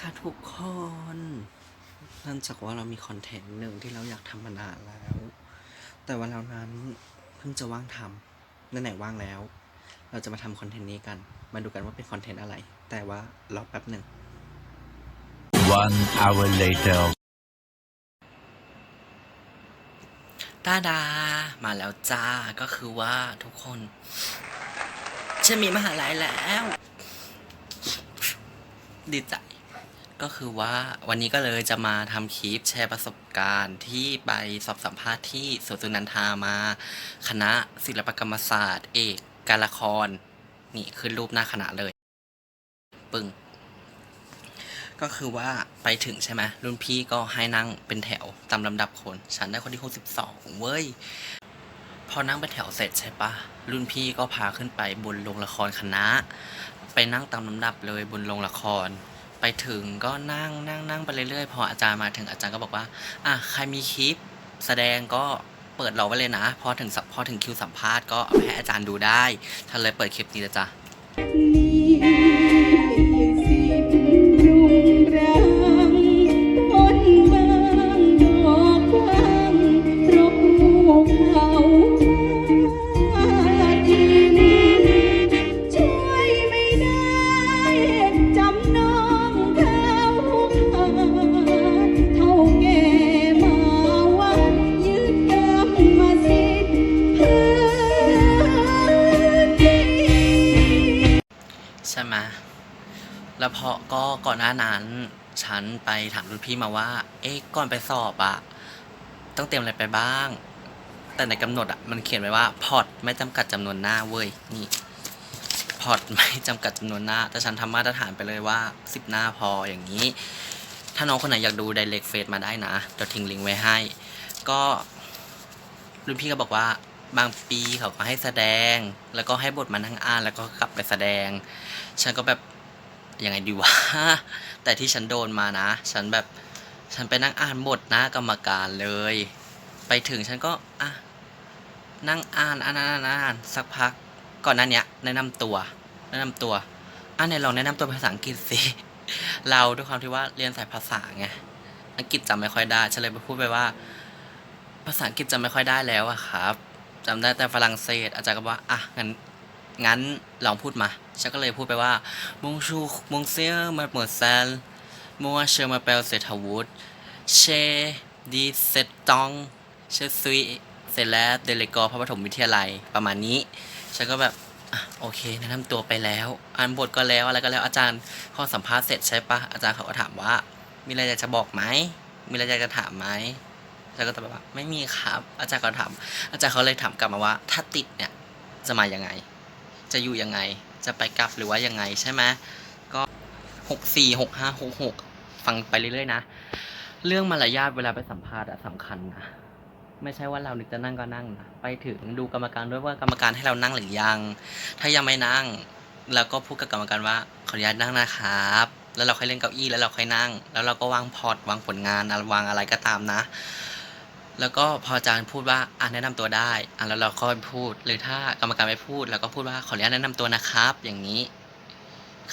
ค่ะทุกคนเนื่องจากว่าเรามีคอนเทนต์หนึ่งที่เราอยากทำมานานแล้ว แต่ว่าเรานั้นเพิ่งจะว่างทำไหนๆว่างแล้ว เราจะมาทำคอนเทนต์นี้กัน มาดูกันว่าเป็นคอนเทนต์อะไร แต่ว่ารอแป๊บหนึ่ง One hour later. ตาดา มาแล้วจ้า ก็คือว่าทุกคนฉันมีมหาลัยแล้ว ดีใจ ก็คือว่าวันนี้ก็เลยจะมาทำคลิปแชร์ประสบการณ์ที่ไปสอบสัมภาษณ์ที่สวนสุนันทามา คณะศิลปกรรมศาสตร์ เอกการละคร นี่ขึ้นรูปหน้าคณะเลย ปึ้งก็คือว่าไปถึงใช่ไหมรุ่นพี่ก็ให้นั่งเป็นแถวตามลำดับคน ฉันได้คนที่62เว้ย พอนั่งเป็นแถวเสร็จใช่ปะรุ่นพี่ก็พาขึ้นไปบนโรงละครคณะ ไปนั่งตามลำดับเลยบนโรงละคร ไปถึงก็นั่งนั่งนั่งไปเรื่อยๆ พออาจารย์มาถึงอาจารย์ก็บอกว่า อะใครมีคลิปแสดงก็เปิดเราไว้เลยนะ พอถึงพอถึงคิวสัมภาษณ์ก็เอาให้อาจารย์ดูได้ท่านเลยเปิดคลิปนี้นะจ๊ะ แล้วพอก็ก่อนหน้านั้น ฉันไปถามรุ่นพี่มาว่า เอ๊ะก่อนไปสอบอะต้องเตรียมอะไรไปบ้าง แต่ในกำหนดอะมันเขียนไว้ว่าพอร์ตไม่จำกัดจำนวนหน้าเว้ยนี่พอร์ตไม่จำกัดจำนวนหน้า แต่ฉันทำมาตรฐานไปเลยว่าสิบหน้าพออย่างนี้ ถ้าน้องคนไหนอยากดู direct face มาได้นะเดี๋ยวทิ้งลิงก์ไว้ให้ ก็รุ่นพี่ก็บอกว่าบางปีเขาก็ให้แสดง แล้วก็ให้บทมานั่งอ่าน แล้วก็กลับไปแสดง ฉันก็แบบ ยังไงดีวะ แต่ที่ฉันโดนมานะ ฉันแบบ ฉันไปนั่งอ่านบทน้ากรรมการเลย ไปถึงฉันก็อะนั่งอ่านอ่านอ่านอ่านอ่านสักพัก ก่อนหน้าเนี้ยแนะนำตัว แนะนำตัวอะไหนลองแนะนำตัวภาษาอังกฤษสิ เราด้วยความที่ว่าเรียนสายภาษาไง อังกฤษจำไม่ค่อยได้ฉันเลยไปพูดไปว่า ภาษาอังกฤษจำไม่ค่อยได้แล้วอะครับจำได้แต่ฝรั่งเศสอาจารย์ก็บอกว่าอะงั้น งั้นลองพูดมา ฉันก็เลยพูดไปว่า Bonjour monsieur mademoiselle moi je m'appelle เศรษฐวุฒิ j'ai 17 ans je suis élève de l'école พระปฐมวิทยาลัยประมาณนี้ ฉันก็แบบอโอเคแนะนำตัวไปแล้ว อ่านบทก็แล้วอะไรก็แล้วอาจารย์ข้อสัมภาษณ์เสร็จใช่ปะอาจารย์เขาก็ถามว่า มีอะไรอยากจะบอกไหมมีอะไรอยากจะถามไหมอาจารย์ก็ตอบว่าไม่มีครับ อาจารย์ก็ถาม อาจารย์เขาเลยถามกลับมาว่า ถ้าติดเนี่ยจะมายังไง จะอยู่ยังไง จะไปกลับหรือว่ายังไงใช่ไหมก็หกสี่หกห้าหกหกฟังไปเรื่อยๆนะ เรื่องมารยาทเวลาไปสัมภาษณ์อะสำคัญนะไม่ใช่ว่าเรานึกจะนั่งก็นั่งนะไปถึงดูกรรมการด้วยว่ากรรมการให้เรานั่งหรือยัง ถ้ายังไม่นั่งเราก็พูดกับกรรมการว่าขออนุญาตนั่งนะครับ แล้วเราค่อยเล่นเก้าอี้แล้วเราค่อยนั่ง แล้วเราก็วางพอร์ตวางผลงานวางอะไรก็ตามนะ แล้วก็พออาจารย์พูดว่าอ่าแนะนำตัวได้อะแล้วเราค่อยพูด หรือถ้ากรรมการไม่พูดเราก็พูดว่าขออนุญาตแนะนำตัวนะครับ อย่างนี้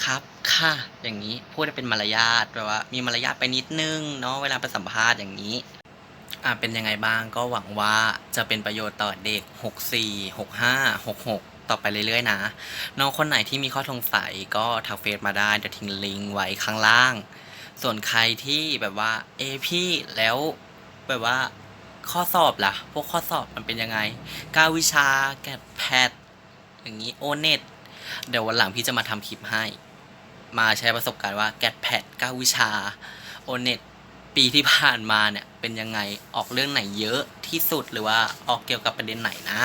ครับค่ะอย่างนี้พูดให้เป็นมารยาทแปลว่ามีมารยาทไปนิดนึงเนาะเวลาไปสัมภาษณ์อย่างนี้อ่าเป็นยังไงบ้างก็หวังว่าจะเป็นประโยชน์ต่อเด็ก 64 65 66 ต่อไปเรื่อยๆนะน้องคนไหนที่มีข้อสงสัยก็ทักเฟซมาได้เดี๋ยวทิ้งลิงก์ไว้ข้างล่าง ส่วนใครที่แบบว่าเอพี่แล้วแบบว่า ข้อสอบล่ะ พวกข้อสอบมันเป็นยังไงก้าวิชาแกดแพดอย่างนี้โอเน็ตเดี๋ยววันหลังพี่จะมาทำคลิปให้ มาใช้ประสบการณ์ว่าแกดแพดก้าวิชาโอเน็ตปีที่ผ่านมาเนี่ยเป็นยังไงออกเรื่องไหนเยอะที่สุดหรือว่าออกเกี่ยวกับประเด็นไหนนะ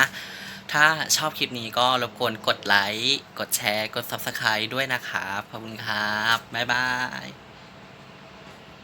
ถ้าชอบคลิปนี้ก็รบกวนกดไลค์ กดแชร์ กด Subscribe ด้วยนะครับ ขอบคุณครับ บ๊ายบาย